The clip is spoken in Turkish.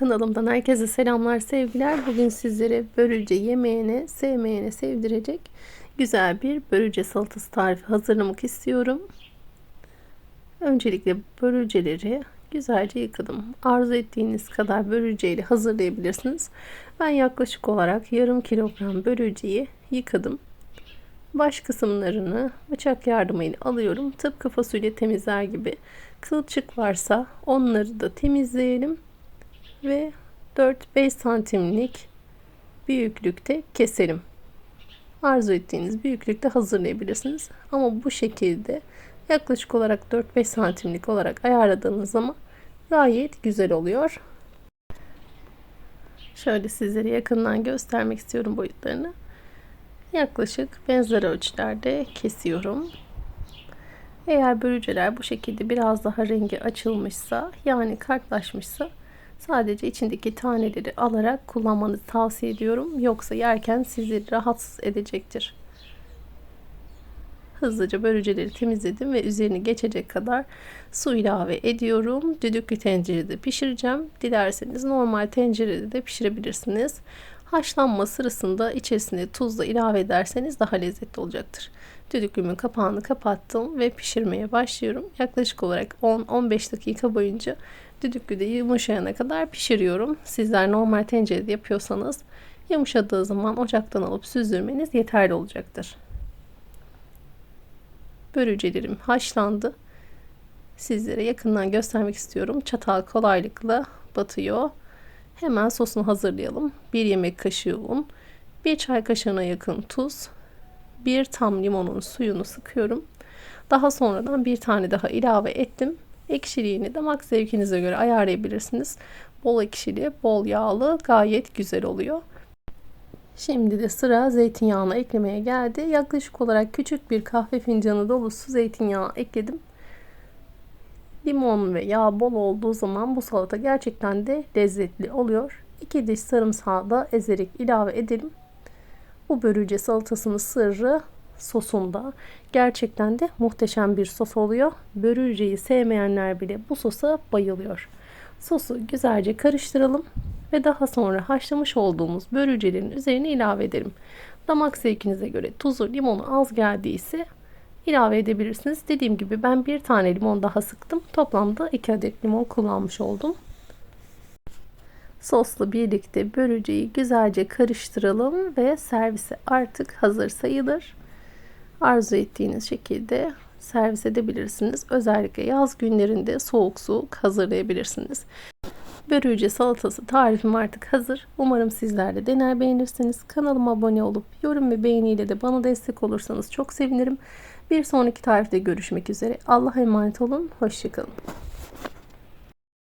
Kanalımdan herkese selamlar, sevgiler. Bugün sizlere börülce yemeyene, sevmeyene sevdirecek güzel bir börülce salatası tarifi hazırlamak istiyorum. Öncelikle börülceleri güzelce yıkadım. Arzu ettiğiniz kadar börülceyle hazırlayabilirsiniz. Ben yaklaşık olarak yarım kilogram börülceyi yıkadım. Baş kısımlarını bıçak yardımıyla alıyorum. Tıpkı fasulye temizler gibi. Kılçık varsa onları da temizleyelim ve 4-5 santimlik büyüklükte keselim. Arzu ettiğiniz büyüklükte hazırlayabilirsiniz. Ama bu şekilde yaklaşık olarak 4-5 santimlik olarak ayarladığınız zaman gayet güzel oluyor. Şöyle sizlere yakından göstermek istiyorum boyutlarını. Yaklaşık benzer ölçülerde kesiyorum. Eğer bölüceler bu şekilde biraz daha rengi açılmışsa yani kartlaşmışsa Sadece içindeki taneleri alarak kullanmanızı tavsiye ediyorum. Yoksa yerken sizi rahatsız edecektir. Hızlıca bölüceleri temizledim ve üzerini geçecek kadar su ilave ediyorum. Düdüklü tencerede pişireceğim. Dilerseniz normal tencerede de pişirebilirsiniz. Haşlanma sırasında içerisine tuzla ilave ederseniz daha lezzetli olacaktır. Düdüklümün kapağını kapattım ve pişirmeye başlıyorum. Yaklaşık olarak 10-15 dakika boyunca düdüklüde yumuşayana kadar pişiriyorum. Sizler normal tencerede yapıyorsanız yumuşadığı zaman ocaktan alıp süzdürmeniz yeterli olacaktır. Börülcelerim haşlandı. Sizlere yakından göstermek istiyorum. Çatal kolaylıkla batıyor. Hemen sosunu hazırlayalım. 1 yemek kaşığı un, 1 çay kaşığına yakın tuz, 1 tam limonun suyunu sıkıyorum. Daha sonradan bir tane daha ilave ettim. Ekşiliğini damak zevkinize göre ayarlayabilirsiniz. Bol ekşili, bol yağlı gayet güzel oluyor. Şimdi de sıra zeytinyağına eklemeye geldi. Yaklaşık olarak küçük bir kahve fincanı dolusu zeytinyağı ekledim. Limon ve yağ bol olduğu zaman bu salata gerçekten de lezzetli oluyor. 2 diş sarımsağı da ezerek ilave edelim. Bu börülce salatasının sırrı sosunda. Gerçekten de muhteşem bir sos oluyor. Börülceyi sevmeyenler bile bu sosa bayılıyor. Sosu güzelce karıştıralım ve daha sonra haşlamış olduğumuz börülcelerin üzerine ilave edelim. Damak zevkinize göre tuzu, limonu az geldiyse ilave edebilirsiniz. Dediğim gibi ben bir tane limon daha sıktım. Toplamda 2 adet limon kullanmış oldum. Sosla birlikte börülceyi güzelce karıştıralım ve servise artık hazır sayılır. Arzu ettiğiniz şekilde servis edebilirsiniz. Özellikle yaz günlerinde soğuk soğuk hazırlayabilirsiniz. Börülce salatası tarifim artık hazır. Umarım sizler de dener beğenirsiniz. Kanalıma abone olup yorum ve beğeniyle de bana destek olursanız çok sevinirim. Bir sonraki tarifte görüşmek üzere. Allah'a emanet olun. Hoşçakalın.